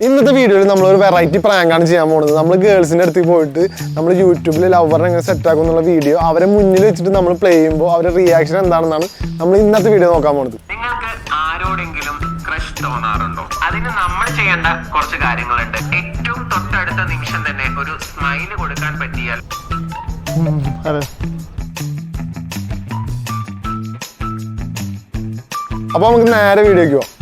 ഇന്നത്തെ വീഡിയോയിൽ നമ്മളൊരു ഒരു വെറൈറ്റി പ്രാങ്കാണ് ചെയ്യാൻ പോകുന്നത് നമ്മൾ ഗേൾസിന്റെ അടുത്ത് പോയിട്ട് നമ്മൾ യൂട്യൂബിൽ ലവറിനെ എങ്ങനെ സെറ്റ് ആക്കും എന്നുള്ള വീഡിയോ അവരെ മുന്നിൽ വെച്ചിട്ട് നമ്മൾ പ്ലേ ചെയ്യുമ്പോൾ അവരുടെ റിയാക്ഷൻ എന്താണെന്നാണ് നമ്മൾ ഇന്നത്തെ വീഡിയോ നോക്കാൻ പോകുന്നത് നിങ്ങൾക്ക് ആരോടെങ്കിലും ക്രഷ് തോന്നാറുണ്ടോ? അതിന് നമ്മൾ ചെയ്യേണ്ട കുറച്ച് കാര്യങ്ങളുണ്ട്. ഏറ്റവും തൊട്ടടുത്ത നിമിഷം തന്നെ ഒരു സ്മൈൽ കൊടുക്കാൻ പറ്റിയാൽ അതെ. അപ്പോൾ നമുക്ക് നേരെ വീഡിയോക്ക് പോവാം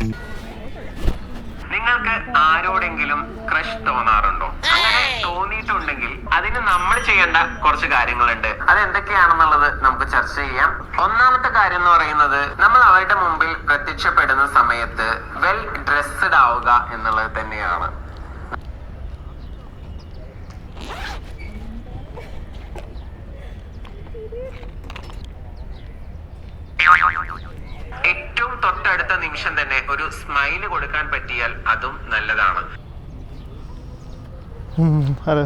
നിങ്ങൾക്ക് ആരോടെങ്കിലും ക്രഷ് തോന്നാറുണ്ടോ അങ്ങനെ തോന്നിയിട്ടുണ്ടെങ്കിൽ അതിന് നമ്മൾ ചെയ്യേണ്ട. കുറച്ച് കാര്യങ്ങളുണ്ട്. അത് എന്തൊക്കെയാണെന്നുള്ളത് നമുക്ക് ചർച്ച ചെയ്യാം. ഒന്നാമത്തെ കാര്യം എന്ന് പറയുന്നത് നമ്മൾ അവരുടെ മുമ്പിൽ പ്രത്യക്ഷപ്പെടുന്ന സമയത്ത് വെൽ ഡ്രസ്ഡ് ആവുക എന്നുള്ളത് തന്നെയാണ്. ഏറ്റവും തൊട്ടടുത്ത നിമിഷം തന്നെ ഒരു സ്മൈൽ കൊടുക്കാൻ പറ്റിയാൽ അതും നല്ലതാണ്. അതെ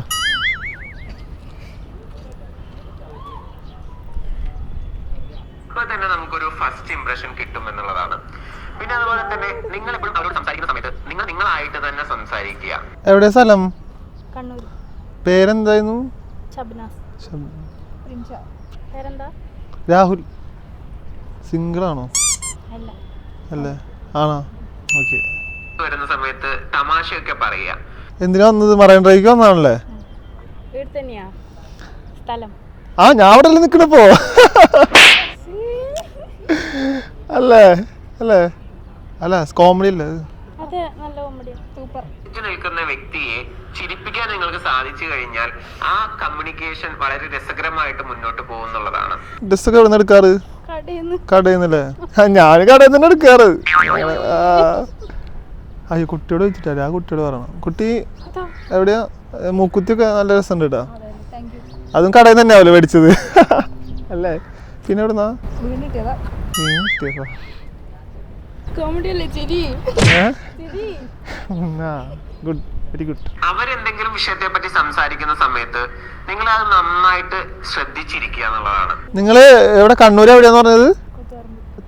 ഇപ്പൊ തന്നെ നമുക്കൊരു ഫസ്റ്റ് ഇംപ്രഷൻ കിട്ടും എന്നുള്ളതാണ്. പിന്നെ അതുപോലെ തന്നെ നിങ്ങൾ എപ്പോഴും അവരോട് സംസാരിക്കുന്ന സമയത്ത് നിങ്ങൾ നിങ്ങളായിട്ട് തന്നെ സംസാരിക്കുക. എവിടെ സ്ഥലം? കണ്ണൂർ പേരെന്തായിരുന്നു? ഷബ്നാസ്. റിൻഷ. പേരെന്താ? രാഹുൽ. സിംഗിൾ ആണോ അല്ല. അല്ലേ? ആണോ? ഓക്കെ. വരുന്ന സമയത്ത് തമാശയൊക്കെ പറയുക. എന്തിനാ വന്നത്? മറൈൻ ഡ്രൈവ് വന്നാണല്ലേ? വീട് തന്നെയാ. സ്ഥലം. ആ ഞാൻ അവിടെ അല്ലേ നിൽക്കണപ്പോ അല്ലേ? അല്ലേ? അല്ല കോമഡി അല്ലേ? അതെ? നല്ല കോമഡിയാ സൂപ്പർ നിൽക്കുന്ന വ്യക്തിയെ ചിരിപ്പിക്കാൻ നിങ്ങൾക്ക് സാധിച്ചു കഴിഞ്ഞാൽ ആ കമ്മ്യൂണിക്കേഷൻ വളരെ രസകരമായിട്ട് മുന്നോട്ട് പോകുന്നുള്ളതാണ് ഡ്രസ്സൊക്കെ എവിടെ നിന്ന് എടുക്കാറ്? കടയിൽ നിന്നല്ലേ ഞാൻ കടയിൽ നിന്ന് എടുക്കാറ്. ആ. അയ്യോ കുട്ടിയോട് വെച്ചിട്ടാ ആ കുട്ടിയോട് പറയണം. കുട്ടി എവിടെയാ? മൂക്കുത്തിയൊക്കെ നല്ല രസമുണ്ട് കേട്ടോ അതെ കടയിൽ നിന്ന് തന്നെയാവല്ലോ മേടിച്ചത്. അല്ലേ? പിന്നെ എവിടുന്നാ? അവരെന്തെങ്കിലും വിഷയത്തെ പറ്റി സംസാരിക്കുന്ന സമയത്ത് നിങ്ങൾ അത് നന്നായിട്ട് ശ്രദ്ധിച്ചിരിക്കുക എന്നുള്ളതാണ്. നിങ്ങൾ എവിടെ കണ്ണൂർ എവിടെയാന്ന് പറഞ്ഞത്?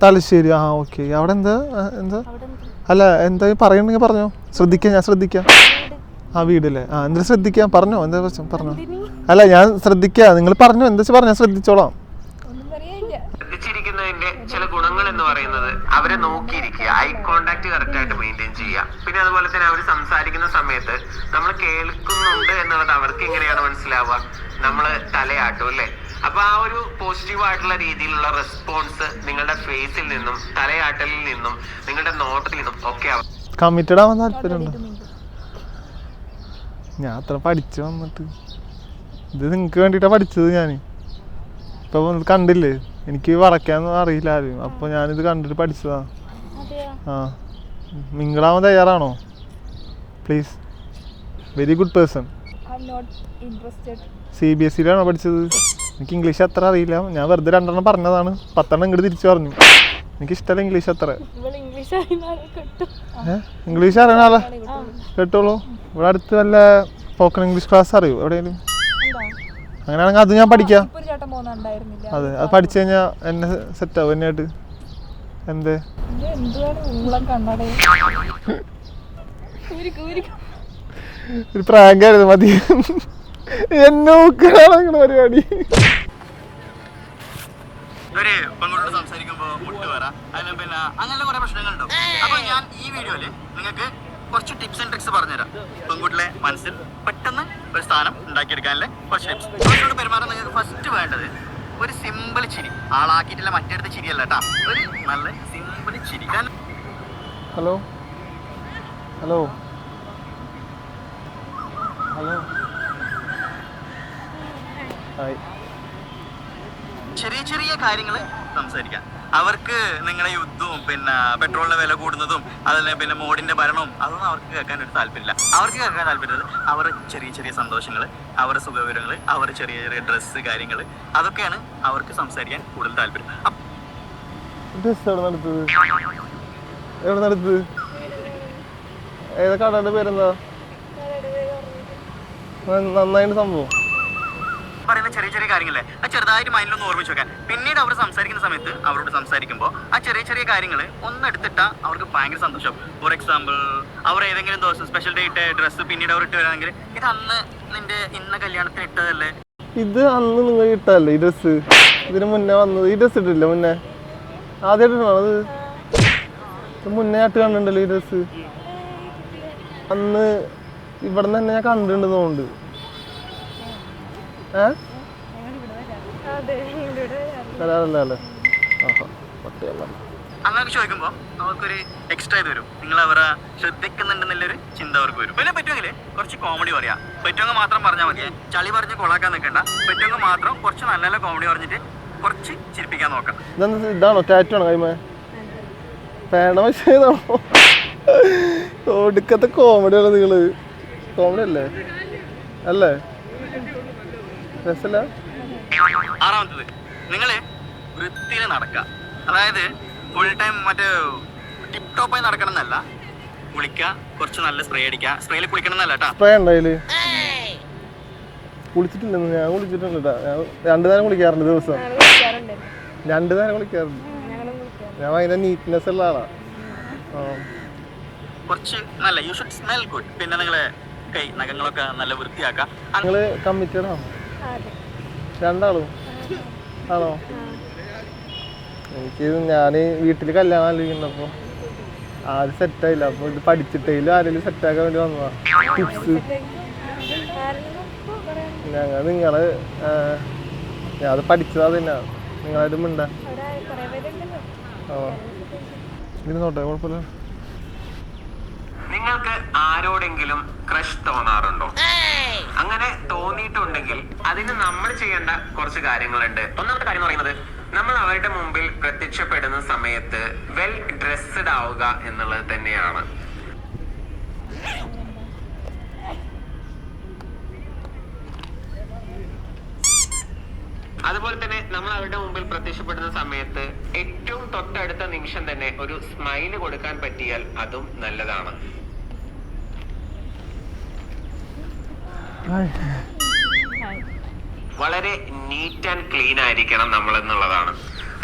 തലശ്ശേരി ആ ഓക്കെ അവിടെ എന്താ എന്താ? അല്ല എന്താ പറയണെങ്കിൽ പറഞ്ഞോ? ശ്രദ്ധിക്കാം ഞാൻ ശ്രദ്ധിക്കാം. ആ വീടല്ലേ? ആ എന്താ ശ്രദ്ധിക്കാം? പറഞ്ഞോ എന്താ പ്രശ്നം? പറഞ്ഞോ. അല്ല ഞാൻ ശ്രദ്ധിക്കാം. നിങ്ങൾ പറഞ്ഞോ എന്താ വെച്ചാൽ പറഞ്ഞാൽ ശ്രദ്ധിച്ചോളാം. ശ്രദ്ധിച്ചിരിക്കുന്നതിന്റെ ചില ഗുണങ്ങൾ എന്ന് പറയുന്നത് അവരെ നോക്കിയിരിക്കുക. ഐ കോണ്ടാക്ട് കറക്റ്റ് ആയിട്ട് മെയിന്റെയിൻ ചെയ്യുക. പിന്നെ അതുപോലെ തന്നെ അവർ സംസാരിക്കുന്ന സമയത്ത് നമ്മൾ കേൾക്കുന്നുണ്ട് എന്നുള്ളത് അവർക്ക് എങ്ങനെയാണ് മനസ്സിലാവുക? നമ്മൾ തലയാട്ടും അല്ലേ? അപ്പൊ ആ ഒരു പോസിറ്റീവ് ആയിട്ടുള്ള രീതിയിലുള്ള റെസ്പോൺസ് നിങ്ങളുടെ ഫേസിൽ നിന്നും തലയാട്ടലിൽ നിന്നും നിങ്ങളുടെ നോട്ടത്തിൽ നിന്നും ഒക്കെ കമ്മിറ്റഡ് ആവാൻ താല്പര്യമുണ്ടോ? ഞാൻ അത്ര പഠിച്ചു വന്നിട്ട്. ഇത് നിങ്ങൾക്ക് വേണ്ടിയിട്ടാണ് പഠിച്ചത് ഞാൻ ഇപ്പൊ കണ്ടില്ലേ? എനിക്ക് വറക്കാനൊന്നും അറിയില്ല ആരും. അപ്പൊ ഞാനിത് കണ്ടിട്ട് പഠിച്ചതാ. ആ. നിങ്ങളാവാൻ തയ്യാറാണോ? Please very good person C B S സിയിലാണോ പഠിച്ചത്? എനിക്ക് ഇംഗ്ലീഷ് അത്ര അറിയില്ല. ഞാൻ വെറുതെ രണ്ടെണ്ണം പറഞ്ഞതാണ്. പത്തെണ്ണം ഇങ്ങോട്ട് തിരിച്ചു പറഞ്ഞു. എനിക്ക് ഇഷ്ടമല്ല ഇംഗ്ലീഷ് അത്ര. ഇംഗ്ലീഷ് അറിയണ ആളാ കേട്ടോളൂ ഇവിടെ അടുത്ത് വല്ല സ്പോക്കൺ ഇംഗ്ലീഷ് ക്ലാസ് അറിയൂ? എവിടെയെങ്കിലും? അങ്ങനെയാണെങ്കിൽ അത് ഞാൻ പഠിക്കാം. ഇപ്പൊ ഒരു ചേട്ടൻ പോകുന്നുണ്ടായിരുന്നില്ല അതെ അത് പഠിച്ചു കഴിഞ്ഞാൽ എന്നെ സെറ്റ് ആവും എന്നെയായിട്ട്. എന്തേ? എന്തുവാണ് ഊളം കണ്ണടേ? ഒരു പ്രാങ്കായിരുന്നു മതി. എന്നെ അങ്ങനെ പരിപാടി. ഒരു പെൺകുട്ടിയോട് സംസാരിക്കുമ്പോ മുട്ട് വര അതിന് പിന്നെ അങ്ങനെയുള്ള കുറെ പ്രശ്നങ്ങളുണ്ടാവും അപ്പൊ ഞാൻ ഈ വീഡിയോയിൽ നിങ്ങൾക്ക് കുറച്ച് ടിപ്സ് ആൻഡ് ട്രിക്സ് പറഞ്ഞുതരാം. പെൺകുട്ടിലെ മനസ്സിൽ പെട്ടെന്ന് ഒരു സ്ഥാനം ഉണ്ടാക്കിയെടുക്കാനല്ലേ? ഫസ്റ്റ് ടിപ്സ് പെരുമാറാൻ നിങ്ങൾക്ക് ഫസ്റ്റ് വേണ്ടത് ഒരു സിമ്പിൾ ചിരി. ആളാക്കിയിട്ടില്ല മറ്റേടത്ത് ചിരിയല്ല കേട്ടാ. ഒരു നല്ല സിമ്പിൾ ചിരി. ഹലോ ഹലോ ഹലോ ഹായ് ചെറിയ ചെറിയ കാര്യങ്ങൾ സംസാരിക്കാം. അവർക്ക് നിങ്ങളെ യുദ്ധവും പിന്നെ പെട്രോളിന്റെ വില കൂടുന്നതും അതല്ല പിന്നെ മോഡിന്റെ ഭരണവും അതൊന്നും അവർക്ക് കേൾക്കാൻ ഒരു താല്പര്യമില്ല. അവർക്ക് കേൾക്കാൻ താല്പര്യമില്ല. അവരുടെ ചെറിയ ചെറിയ സന്തോഷങ്ങൾ അവരുടെ സുഖവിവരങ്ങൾ അവരുടെ ചെറിയ ചെറിയ ഡ്രസ്സ് കാര്യങ്ങൾ അതൊക്കെയാണ് അവർക്ക് സംസാരിക്കാൻ കൂടുതൽ താല്പര്യം. ഏതൊക്കെ കടയുടെ പേരെന്താ? നന്നായിട്ട് സംഭവം. പറയുന്ന ചെറിയ ചെറിയ കാര്യങ്ങളെ ആ ചെറുതായിട്ട് മൈൻഡിലൊന്ന് ഓർമ്മിച്ച് വെക്കാൻ. പിന്നീട് അവർ സംസാരിക്കുന്ന സമയത്ത് അവരോട് സംസാരിക്കുമ്പോൾ ആ ചെറിയ ചെറിയ കാര്യങ്ങൾ ഒന്നെടുത്തിട്ടാ അവർക്ക് ഭയങ്കര സന്തോഷം. ഫോർ എക്സാമ്പിൾ അവർ ഏതെങ്കിലും ദിവസം സ്പെഷ്യൽ ഡേ ഇട്ട് ഡ്രസ്സ് പിന്നീട് അവർ ഇട്ട് വരാണെങ്കിൽ ഇത് അന്ന് നിന്റെ ഇന്ന കല്യാണത്തിന് ഇട്ടതല്ലേ? ഇത് അന്ന് നിങ്ങൾ ഇട്ടല്ലേ ഈ ഡ്രസ്സ് ഇതിന് മുന്നേ വന്നത് ഈ ഡ്രസ്സ് ഇട്ടില്ല മുന്നേ? ആദ്യമായിട്ടാണോ അത്? മുന്നേ ആയിട്ട് കണ്ടിട്ടുണ്ടല്ലോ ഈ ഡ്രസ്സ് അന്ന് ഇവിടെ നിന്ന് തന്നെ ഞാൻ കണ്ടിട്ടുണ്ട് തോന്നുന്നുണ്ട് ഏ അതെ ഇവിടെ വരാറില്ല അല്ലേ ആഹാ പട്ടിയല്ല അങ്ങനെ ചോദിക്കുമ്പോൾ അവർക്കൊരു എക്സ്ട്രാ ഇത് വരും. നിങ്ങൾ അവരെ ശ്രദ്ധിക്കുന്നുണ്ടെന്നുള്ളൊരു ചിന്ത അവർക്ക് വരും. പിന്നെ പറ്റുമെങ്കിൽ കുറച്ച് കോമഡി പറയാം. പറ്റുമെങ്കിൽ മാത്രം പറഞ്ഞാൽ മതി ചളി പറഞ്ഞ് കൊളാക്കാൻ നിൽക്കണ്ട പറ്റുമെങ്കിൽ മാത്രം കുറച്ച് നല്ല നല്ല കോമഡി പറഞ്ഞിട്ട് കുറച്ച് ചിരിപ്പിക്കാൻ നോക്കാം. ഇതെന്താ ഇതാണോ ടാറ്റു ആണോ കൈമ? ഒടുക്കത്തെ കോമഡിയാണ് നിങ്ങൾ. കോമഡി അല്ലേ? അല്ലേ? ആറാമത്തത് നിങ്ങൾ വൃത്തിയിൽ നടക്കുക. അതായത് ഫുൾ ടൈം മറ്റേ ടിപ് ടോപ്പായി നടക്കണം എന്നല്ല കുളിക്കുക കുറച്ച് നല്ല സ്പ്രേ അടിക്കുക. സ്പ്രേയിൽ കുളിക്കണം എന്നല്ല കേട്ടോ. സ്പ്രേ കുളിച്ചിട്ടില്ലെന്ന് ഞാൻ കുളിച്ചിട്ടുണ്ട് രണ്ടു നേരം കുളിക്കാറുണ്ട് ദിവസം. രണ്ടു നേരം കുളിക്കാറുണ്ട്. ഞാൻ ഭയങ്കര നീറ്റ്നെസ് ഉള്ള ആളാ. കുറച്ച് നല്ല യു ഷുഡ് സ്മെൽ ഗുഡ് പിന്നെ നിങ്ങളെ കൈ നഖങ്ങളൊക്കെ നല്ല വൃത്തിയാക്കാം നിങ്ങൾ കമ്മിറ്റഡ് ആണോ? രണ്ടാളും? ആണോ? എനിക്ക് ഞാൻ വീട്ടിൽ കല്യാണം ആലോചിക്കുന്നപ്പോ ആദ്യം സെറ്റായില്ല അപ്പൊ ഇത് പഠിച്ചിട്ടേലും ആരെങ്കിലും സെറ്റാക്കാൻ വേണ്ടി വന്നതാ. ടിപ്സ് ഞങ്ങൾ നിങ്ങൾ ഞാൻ അത് പഠിച്ചതാ തന്നെ നിങ്ങളായിട്ട് മിണ്ട. അവിടെ കുറെ പേരുണ്ടല്ലോ. ആ. ഇരുന്നോട്ടെ കുഴപ്പമില്ല. നിങ്ങൾക്ക് ആരോടെങ്കിലും ക്രഷ് തോന്നാറുണ്ടോ? അങ്ങനെ തോന്നിയിട്ടുണ്ടെങ്കിൽ അതിന് നമ്മൾ ചെയ്യേണ്ട കുറച്ച് കാര്യങ്ങളുണ്ട്. ഒന്നാമത്തെ കാര്യം എന്ന് പറയുന്നത് നമ്മൾ അവരുടെ മുമ്പിൽ പ്രത്യക്ഷപ്പെടുന്ന സമയത്ത് വെൽ ഡ്രസ്ഡ് ആവുക എന്നുള്ളത് തന്നെയാണ്. അതുപോലെ തന്നെ നമ്മൾ അവരുടെ മുമ്പിൽ പ്രത്യക്ഷപ്പെടുന്ന സമയത്ത് ഏറ്റവും തൊട്ടടുത്ത നിമിഷം തന്നെ ഒരു സ്മൈൽ കൊടുക്കാൻ പറ്റിയാൽ അതും നല്ലതാണ് ഹായ്. ഹായ് വളരെ നീറ്റ് ആൻഡ് ക്ലീൻ ആയിരിക്കണം നമ്മൾ എന്നുള്ളതാണ്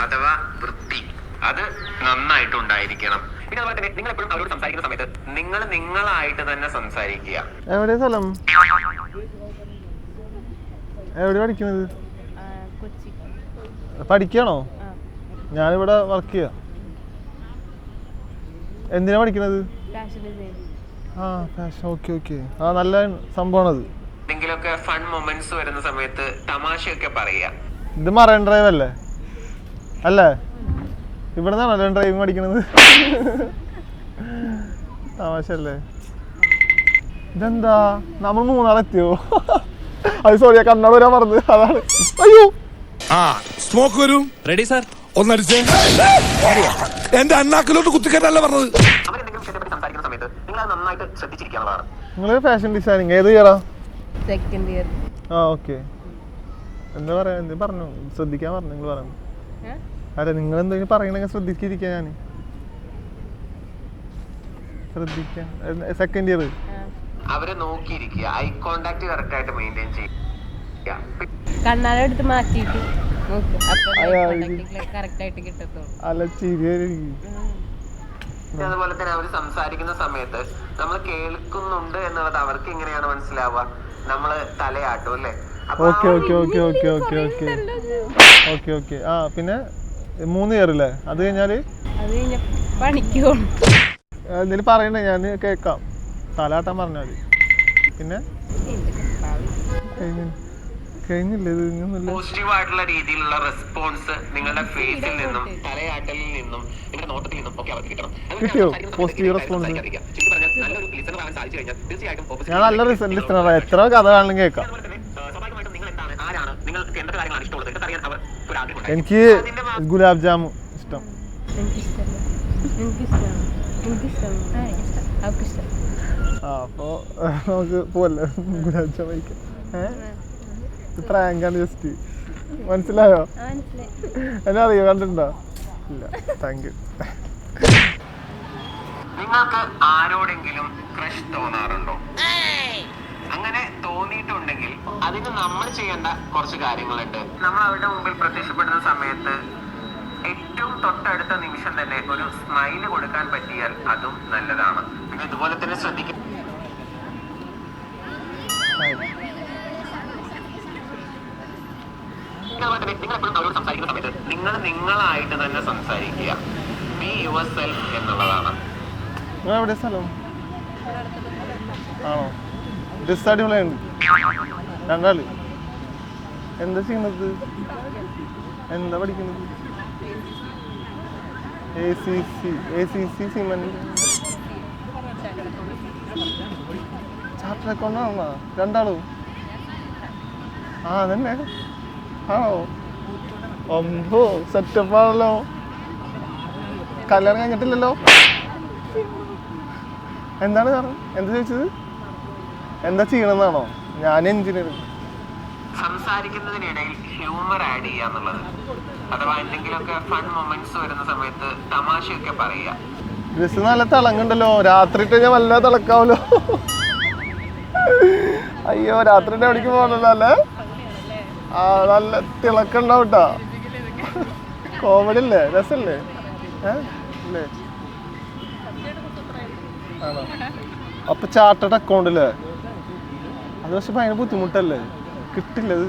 അഥവാ വൃത്തി. അത് നന്നായിട്ട് ഉണ്ടായിരിക്കണം. പിന്നെ അതുപോലെ തന്നെ നിങ്ങൾ എപ്പോഴും അവരോട് സംസാരിക്കുന്ന സമയത്ത് നിങ്ങൾ നിങ്ങളായിട്ട് തന്നെ സംസാരിക്കുക. എവിടെ സ്ഥലം? എവിടെ പഠിക്കുന്നത്? കൊച്ചി പഠിക്കണോ ഞാനിവിടെ വർക്ക് ചെയ്യാ. എന്തിനാ പഠിക്കണത് ആ ഫാഷൻ ഓക്കെ ഓക്കെ ആ നല്ല സംഭവമാണത്. എന്തെങ്കിലുമൊക്കെ ഫൺ മൊമെന്റ്സ് വരുന്ന സമയത്ത് തമാശയൊക്കെ പറയുക. ഇത് മറൈൻ ഡ്രൈവ് അല്ലേ? അല്ലേ? ഇവിടെ നിന്നാണല്ലോ ഡ്രൈവിംഗ് പഠിക്കണത്? തമാശ അല്ലേ ഇതെന്താ? നമ്മൾ മൂന്നാളെത്തിയോ? അത് സോറിയാ കണ്ണട വരാൻ പറഞ്ഞത് അതാണ്. അയ്യോ! ആ സ്മോക്ക് വരും. റെഡി സാർ ഒന്നടിച്ചേ. എന്റെ അണ്ണാക്കിലോട്ട് കുത്തിക്കറ്റല്ല പറഞ്ഞത്. നിങ്ങൾ ഫാഷൻ ഡിസൈനിങ് ഏത് ഇയറാ സെക്കൻഡ് ഇയർ ആ ഓക്കെ. എന്താ പറയാ എന്ത് പറഞ്ഞു? ശ്രദ്ധിക്കാൻ പറഞ്ഞു നിങ്ങൾ പറഞ്ഞു അല്ല നിങ്ങൾ എന്തെങ്കിലും പറയണെങ്കിൽ ശ്രദ്ധിച്ചിരിക്കാൻ ഞാൻ ശ്രദ്ധിക്കാൻ സെക്കൻഡ് ഇയർ അവരെ നോക്കിയിരിക്കുക. ഐ കോണ്ടാക്ട് കറക്റ്റ് ആയിട്ട് മെയിന്റെയിൻ ചെയ്യുക കണ്ണാട എടുത്ത് മാറ്റിയിട്ട്. അതുപോലെ തന്നെ അവർ സംസാരിക്കുന്ന സമയത്ത് നമ്മൾ കേൾക്കുന്നുണ്ട് എന്നുള്ളത് അവർക്ക് എങ്ങനെയാണ് മനസ്സിലാവുക? നമ്മൾ തലയാട്ടും അല്ലേ? Okay okay okay okay okay okay. Okay okay. ആ പിന്നെ മൂന്ന് ഇയർ അല്ലേ അത് കഴിഞ്ഞാൽ? എന്തെങ്കിലും പറയണ്ടേ ഞാൻ കേക്കാം തലാട്ടാൻ പറഞ്ഞാൽ പിന്നെ? പോസിറ്റീവ് ആയിട്ടുള്ള രീതിയിലുള്ള റെസ്പോൺസ് നിങ്ങളുടെ ഫേസിൽ നിന്നും തലയാട്ടലിൽ നിന്നും നിങ്ങളുടെ നോട്ടത്തിൽ നിന്നും ഒക്കെ അവർക്ക് കിട്ടണം. കിട്ടിയോ? പോസിറ്റീവ് റെസ്പോൺസ് നല്ലൊരു ലിസണർ ആവാൻ സാധിച്ചു കഴിഞ്ഞാൽ തീർച്ചയായിട്ടും ഞാൻ നല്ല ലിസണർ എത്ര കഥ കേൾക്കാം. അതുപോലെ തന്നെ നിങ്ങൾ എന്താണ് ആരാണ് നിങ്ങൾക്ക് എന്തൊക്കെ കാര്യങ്ങളാണ് ഇഷ്ടമുള്ളത് അറിയാൻ അവർ ഒരു ആഗ്രഹം എനിക്ക് ഗുലാബ് ജാമു ഇഷ്ടം. അപ്പോ നമുക്ക് പോവല്ലേ? ഗുലാബ് ജാമു കഴിക്കാം. ഏഹ് പ്രാങ്കാണ് ജസ്റ്റ് മനസ്സിലായോ? ആ മനസ്സിലായി. എന്നെ അറിയോ? കണ്ടിട്ടുണ്ടോ? ഇല്ല. താങ്ക് യു നിങ്ങൾക്ക് ആരോടെങ്കിലും ക്രഷ് തോന്നാറുണ്ടോ? അങ്ങനെ അങ്ങനെ തോന്നിയിട്ടുണ്ടെങ്കിൽ അതിന് നമ്മൾ ചെയ്യേണ്ട കുറച്ച് കാര്യങ്ങളുണ്ട്. നമ്മൾ അവരുടെ മുമ്പിൽ പ്രത്യക്ഷപ്പെടുന്ന സമയത്ത് ഏറ്റവും തൊട്ടടുത്ത നിമിഷം തന്നെ ഒരു സ്മൈൽ കൊടുക്കാൻ പറ്റിയാൽ അതും നല്ലതാണ്. പിന്നെ ഇതുപോലെ തന്നെ ശ്രദ്ധിക്കും നിങ്ങൾ നിങ്ങളായിട്ട് തന്നെ സംസാരിക്കുക. ബി യുവർ സെൽഫ് എന്നുള്ളതാണ്. നിങ്ങൾ എവിടെ സ്ഥലം? ആണോ? ഡ്രസ് അടിപൊളിയുണ്ട് രണ്ടാൾ. എന്താ ചെയ്യുന്നത്? എന്താ പഠിക്കുന്നത്? A C C A C C cement charter accountant ആണോ രണ്ടാളും. ആ അതന്നെ. ആണോ? ഒമ്പോ സെറ്റപ്പ് ആണല്ലോ കല്യാണം കഴിഞ്ഞിട്ടില്ലല്ലോ? എന്താണ് സാറ്? എന്താ ചോദിച്ചത്? എന്താ ചെയ്യണമെന്നാണോ? ഞാൻ എഞ്ചിനീയർ. സംസാരിക്കുന്നതിനിടയിൽ ഹ്യൂമർ ആഡ് ചെയ്യുക എന്നുള്ളത്. അഥവാ എന്തെങ്കിലുമൊക്കെ ഫൺ മൊമെന്റ്സ് വരുന്ന സമയത്ത് തമാശയൊക്കെ പറയുക. ഡ്രസ് നല്ല തിളങ്ങുണ്ടല്ലോ. രാത്രി കഴിഞ്ഞാൽ വല്ല തിളക്കാവല്ലോ. അയ്യോ രാത്രി എവിടേക്ക് പോകണല്ലോ അല്ലേ ആ നല്ല തിളക്കുണ്ടാവും കേട്ടോ കോമഡി അല്ലേ രസല്ലേ അല്ലേ അപ്പൊ ചാർട്ടേഡ് അക്കൗണ്ട് അല്ലേ അത് പക്ഷെ ഭയങ്കര ബുദ്ധിമുട്ടല്ലേ? കിട്ടില്ല അത്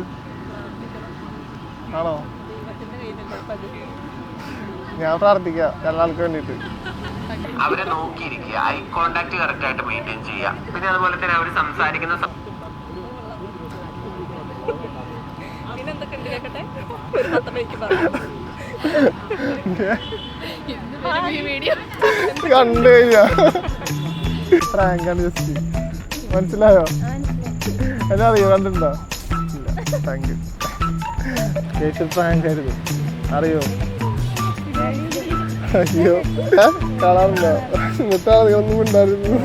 ആണോ? ഞാൻ പ്രാർത്ഥിക്കാം രണ്ടാൾക്ക് വേണ്ടിട്ട് അവരെ നോക്കിയിരിക്കുക. ഐ കോണ്ടാക്ട് കറക്റ്റ് ആയിട്ട് മെയിന്റെയിൻ ചെയ്യുക. പിന്നെ അതുപോലെ തന്നെ അവർ സംസാരിക്കുന്ന കണ്ടു മനസ്സിലായോ? എന്നാ അറിയോ? കണ്ടിട്ടുണ്ടോ? അറിയോ? അയ്യോ. ഏ? കാണാറുണ്ടോ എന്നിട്ടാ ഒന്നും ഉണ്ടായിരുന്നു